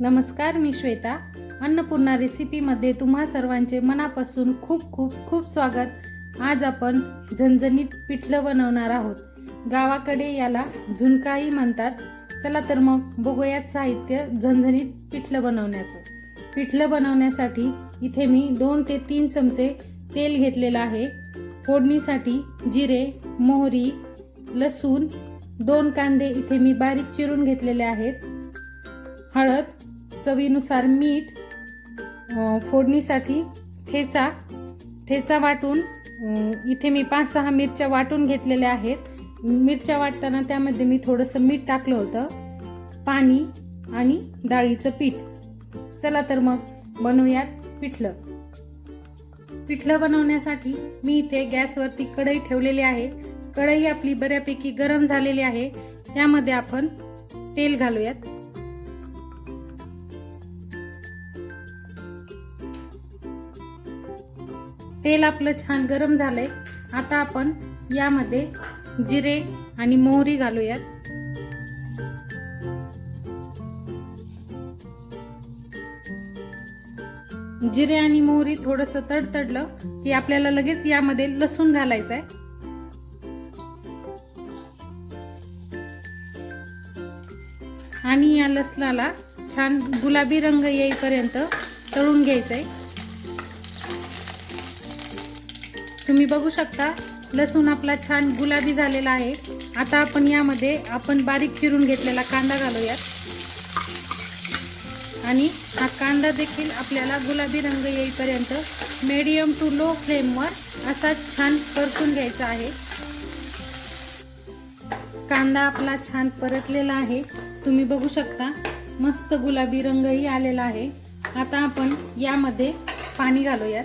नमस्कार मी श्वेता. अन्नपूर्णा रेसिपीमध्ये तुम्हा सर्वांचे मनापासून खूप खूप खूप स्वागत. आज आपण झणझणीत पिठलं बनवणार आहोत. गावाकडे याला झुणकाही म्हणतात. चला तर मग बघूयात साहित्य झणझणीत पिठलं बनवण्याचं. पिठलं बनवण्यासाठी इथे मी दोन ते तीन चमचे तेल घेतलेलं आहे. फोडणीसाठी जिरे मोहरी लसूण दोन कांदे इथे मी बारीक चिरून घेतलेले आहेत. हळद चवीनुसार मीठ फोडणीसाठी ठेचा ठेचा वाटून इथे मी पाच सहा मिरच्या वाटून घेतलेल्या आहेत. मिरच्या वाटताना त्यामध्ये मी थोडंसं मीठ टाकलं होतं पाणी आणि डाळीचं पीठ. चला तर मग बनवूयात पिठलं. पिठलं बनवण्यासाठी मी इथे गॅसवरती कढई ठेवलेली आहे. कढई आपली बऱ्यापैकी गरम झालेली आहे. त्यामध्ये आपण तेल घालूयात. तेल आपलं छान गरम झालंय. आता आपण यामध्ये जिरे आणि मोहरी घालूयात. जिरे आणि मोहरी थोडस तडतडलं की आपल्याला लगेच यामध्ये लसूण घालायचं आहे आणि या लसणाला छान गुलाबी रंग येईपर्यंत तळून घ्यायचं आहे तुम्ही बघू शकता लसूण आपला छान गुलाबी झालेला आहे. आता आपण यामध्ये आपण बारीक चिरून घेतलेला कांदा घालूयात. आणि हा कांदा देखील आपल्याला गुलाबी रंग येईपर्यंत मीडियम टू लो फ्लेमवर असा छान परतून घ्यायचा आहे. कांदा आपला छान परतलेला आहे. तुम्ही बघू शकता मस्त गुलाबी रंगही आलेला आहे. आता आपण यामध्ये पाणी घालूयात.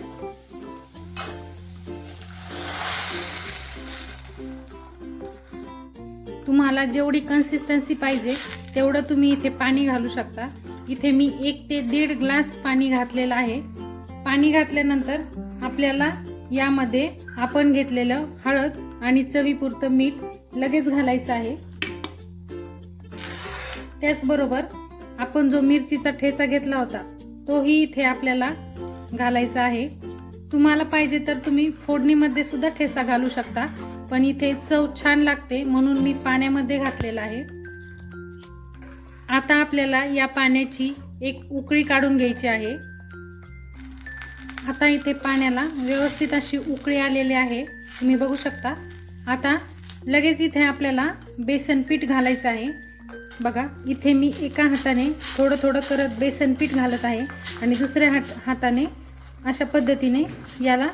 तुम्हाला जेवढी कन्सिस्टन्सी पाहिजे तेवढं तुम्ही इथे पाणी घालू शकता. इथे मी एक ते दीड ग्लास पाणी घातलेलं आहे. पाणी घातल्यानंतर आपल्याला यामध्ये आपण घेतलेलं हळद आणि चवीपुरतं मीठ लगेच घालायचं आहे. त्याचबरोबर आपण जो मिरचीचा ठेचा घेतला होता तोही इथे आपल्याला घालायचा आहे. तुम्हाला पाहिजे तर तुम्ही फोडणीमध्ये सुद्धा ठेचा घालू शकता. पण इथे चव छान लागते म्हणून मी पाण्यामध्ये घातलेला आहे. आता आपल्याला या पाण्याची एक उकळी काढून घ्यायची आहे. आता इथे पाण्याला व्यवस्थित अशी उकळी आलेली आहे. तुम्ही बघू शकता. आता लगेच इथे आपल्याला बेसन पीठ घालायचं आहे. बघा इथे मी एका हाताने थोडं थोडं करत बेसन पीठ घालत आहे आणि दुसऱ्या हात हाताने अशा पद्धतीने याला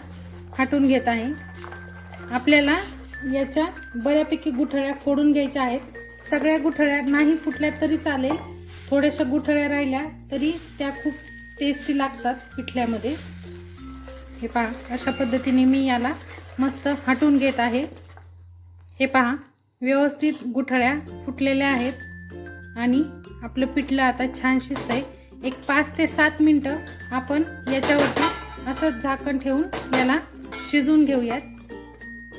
फाटून घेत आहे. आपल्याला याच्या बऱ्यापैकी गुठळ्या फोडून घ्यायच्या आहेत. सगळ्या गुठळ्या नाही फुटल्या तरी चालेल. थोड्याशा गुठळ्या राहिल्या तरी त्या खूप टेस्टी लागतात पिठल्यामध्ये हे पहा अशा पद्धतीने मी याला मस्त हटून घेत आहे. हे पहा व्यवस्थित गुठळ्या फुटलेल्या आहेत. आणि आपलं पिठलं आता छान शिजतंय. एक पाच ते सात मिनटं आपण याच्यावरती असंच झाकण ठेवून याला शिजवून घेऊयात.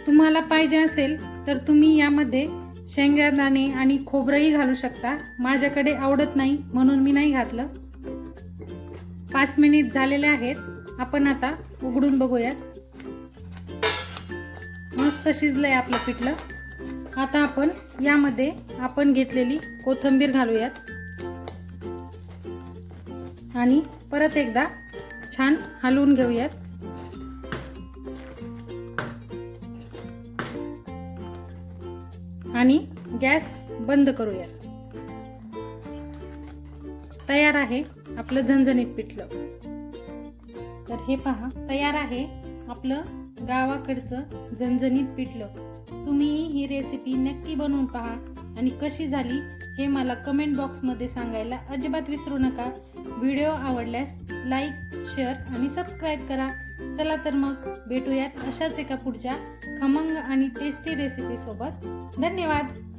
तुम्हाला पाहिजे असेल तर तुम्ही यामध्ये शेंगदाणे आणि खोबरंही घालू शकता. माझ्याकडे आवडत नाही म्हणून मी नाही घातलं. पाच मिनिट झालेले आहेत. आपण आता उघडून बघूयात. मस्त शिजलंय आपलं पिठलं. आता आपण यामध्ये आपण घेतलेली कोथंबीर घालूयात. आणि परत एकदा छान हलवून घेऊयात. आणि गॅस बंद करूयात तयार आहे आपलं झणझणीत पिठलं. तर हे पहा तयार आहे आपलं गावाकडचं झणझणीत पिठलं. तुम्ही ही रेसिपी नक्की बनवून पहा आणि कशी झाली हे मला कमेंट बॉक्समध्ये सांगायला अजिबात विसरू नका. व्हिडिओ आवडल्यास लाईक शेअर आणि सबस्क्राईब करा. चला तर मग भेटूयात अशाच एका पुढच्या खमंग आणि टेस्टी रेसिपीसोबत धन्यवाद.